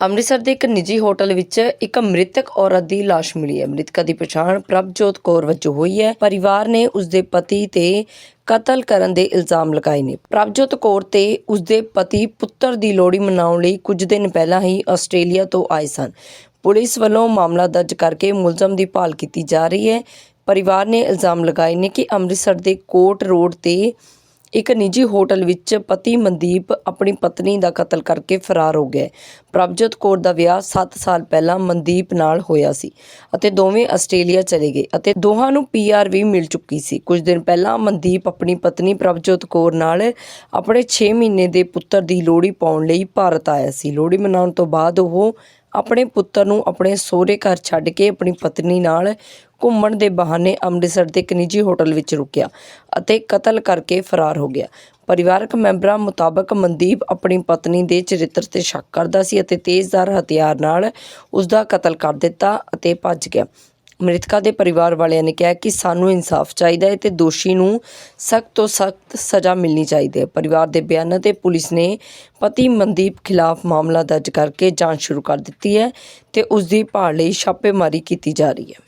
ਅੰਮ੍ਰਿਤਸਰ ਦੇ ਇੱਕ ਨਿੱਜੀ ਹੋਟਲ ਵਿੱਚ ਇੱਕ ਮ੍ਰਿਤਕ ਔਰਤ ਦੀ ਲਾਸ਼ ਮਿਲੀ ਹੈ। ਮ੍ਰਿਤਕਾ ਦੀ ਪਛਾਣ ਪ੍ਰਭਜੋਤ ਕੌਰ ਵਜੋਂ ਹੋਈ ਹੈ। ਪਰਿਵਾਰ ਨੇ ਉਸ ਦੇ ਪਤੀ ਤੇ ਕਤਲ ਕਰਨ ਦੇ ਇਲਜ਼ਾਮ ਲਗਾਏ ਨੇ। ਪ੍ਰਭਜੋਤ ਕੌਰ ਤੇ ਉਸ ਦੇ ਪਤੀ ਪੁੱਤਰ ਦੀ ਲੋਹੜੀ ਮਨਾਉਣ ਲਈ ਕੁਝ ਦਿਨ ਪਹਿਲਾਂ ਹੀ ਆਸਟ੍ਰੇਲੀਆ ਤੋਂ ਆਏ ਸਨ। ਪੁਲਿਸ ਵੱਲੋਂ ਮਾਮਲਾ ਦਰਜ ਕਰਕੇ ਮੁਲਜ਼ਮ ਦੀ ਭਾਲ ਕੀਤੀ ਜਾ ਰਹੀ ਹੈ। ਪਰਿਵਾਰ ਨੇ ਇਲਜ਼ਾਮ ਲਗਾਏ ਨੇ ਕਿ ਅੰਮ੍ਰਿਤਸਰ ਦੇ ਕੋਟ ਰੋਡ ਤੇ ਇੱਕ ਨਿੱਜੀ ਹੋਟਲ ਵਿੱਚ ਪਤੀ ਮਨਦੀਪ ਆਪਣੀ ਪਤਨੀ ਦਾ ਕਤਲ ਕਰਕੇ ਫਰਾਰ ਹੋ ਗਿਆ ਹੈ। ਪ੍ਰਭਜੋਤ ਕੌਰ ਦਾ ਵਿਆਹ 7 ਸਾਲ ਪਹਿਲਾਂ ਮਨਦੀਪ ਨਾਲ ਹੋਇਆ ਸੀ ਅਤੇ ਦੋਵੇਂ ਆਸਟ੍ਰੇਲੀਆ ਚਲੇ ਗਏ ਅਤੇ ਦੋਹਾਂ ਨੂੰ ਪੀਆਰ ਵੀ ਮਿਲ ਚੁੱਕੀ ਸੀ ਕੁਝ ਦਿਨ ਪਹਿਲਾਂ ਮਨਦੀਪ ਆਪਣੀ ਪਤਨੀ ਪ੍ਰਭਜੋਤ ਕੌਰ ਨਾਲ ਆਪਣੇ 6 ਮਹੀਨੇ ਦੇ ਪੁੱਤਰ ਦੀ ਲੋਹੜੀ ਪਾਉਣ ਲਈ ਭਾਰਤ ਆਇਆ ਸੀ ਲੋਹੜੀ ਮਨਾਉਣ ਤੋਂ ਬਾਅਦ ਉਹ ਆਪਣੇ ਪੁੱਤਰ ਨੂੰ ਆਪਣੇ ਸਹੁਰੇ ਘਰ ਛੱਡ ਕੇ ਆਪਣੀ ਪਤਨੀ ਨਾਲ ਘੁੰਮਣ ਦੇ ਬਹਾਨੇ ਅੰਮ੍ਰਿਤਸਰ ਦੇ ਇੱਕ ਨਿੱਜੀ ਹੋਟਲ ਵਿੱਚ ਰੁਕਿਆ ਅਤੇ ਕਤਲ ਕਰਕੇ ਫਰਾਰ ਹੋ ਗਿਆ। ਪਰਿਵਾਰਕ ਮੈਂਬਰਾਂ ਮੁਤਾਬਕ ਮਨਦੀਪ ਆਪਣੀ ਪਤਨੀ ਦੇ ਚਰਿੱਤਰ ਤੇ ਸ਼ੱਕ ਕਰਦਾ ਸੀ ਅਤੇ ਤੇਜ਼ਧਾਰ ਹਥਿਆਰ ਨਾਲ ਉਸ ਦਾ ਕਤਲ ਕਰ ਦਿੱਤਾ ਅਤੇ ਭੱਜ ਗਿਆ। ਮ੍ਰਿਤਕਾ ਦੇ ਪਰਿਵਾਰ ਵਾਲਿਆਂ ਨੇ ਕਿਹਾ ਕਿ ਸਾਨੂੰ ਇਨਸਾਫ ਚਾਹੀਦਾ ਹੈ ਤੇ ਦੋਸ਼ੀ ਨੂੰ ਸਖਤ ਤੋਂ ਸਖਤ ਸਜ਼ਾ ਮਿਲਣੀ ਚਾਹੀਦੀ ਹੈ। ਪਰਿਵਾਰ ਦੇ ਬਿਆਨਾਂ ਤੇ ਪੁਲਿਸ ਨੇ ਪਤੀ ਮਨਦੀਪ ਖਿਲਾਫ ਮਾਮਲਾ ਦਰਜ ਕਰਕੇ ਜਾਂਚ ਸ਼ੁਰੂ ਕਰ ਦਿੱਤੀ ਹੈ ਤੇ ਉਸ ਦੀ ਭਾਲ ਲਈ ਛਾਪੇਮਾਰੀ ਕੀਤੀ ਜਾ ਰਹੀ ਹੈ।